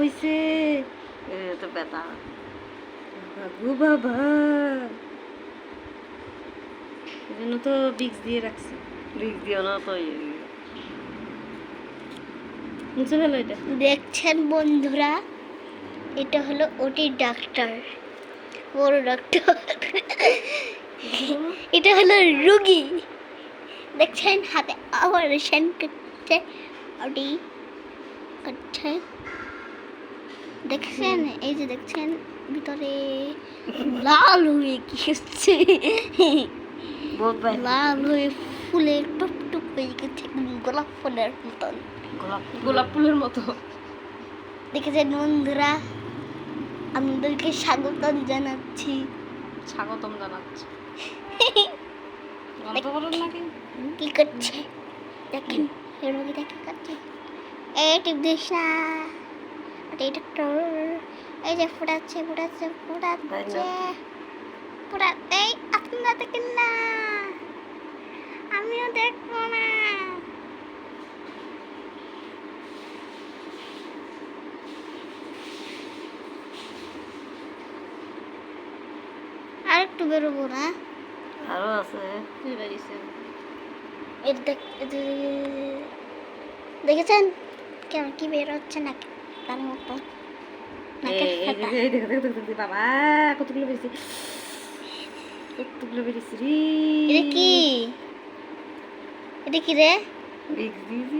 হইছে? এ তো ব্যথা। বাবু বাবা। এজন্য তো বিক্স দিয়ে রাখছি। লিখ দিও না তো মুছে ফেলো এটা। দেখছেন বন্ধুরা এটা হলো ওটি ডাক্তার। বড় ডাক্তার। এটা হলো রুগী। দেখছেন হাতে অপারেশন করছে ওটি করছে। দেখছেন? এই যে দেখছেন? ভিতরে লাল হয়ে কি হচ্ছে লাল হয়ে ফুলের টুপ টুপ হয়ে গেছে গোলাপ ফুলের মতন। গোলাপ গোলাপ ফুলের মতো। দেখেছেন বন্ধুরা? আপনাদেরকে স্বাগতম জানাচ্ছি। স্বাগতম জানাচ্ছি। কি করছে? দেখেন রোগীটা কি করছে? এই টিপ তোর এই যে ফুটাচ্ছে ফুটাচ্ছে ফুটাচ্ছে। ফুটা এই আপনারা দেখেন না। আমিও দেখব না। আর একটু বেরোবো না? আরও আছে দেখ- দেখেছেন? কেমন কি বের হচ্ছে না তার মতো বাবা কতগুলো বেরিয়েছে কতগুলো বেরিয়েছে রে এটা কি এটা কি রে লিখ দিয়েছি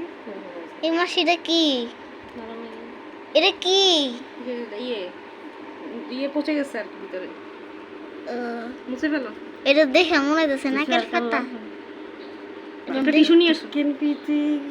এই মাস এটা কি এটা কি ইয়ে ইয়ে পচে গেছে আর ভিতরে আহ, মুছে ফেলো এটা দেখে মনে হচ্ছে নাকের একটা টিস্যু নিয়ে কেন পিতে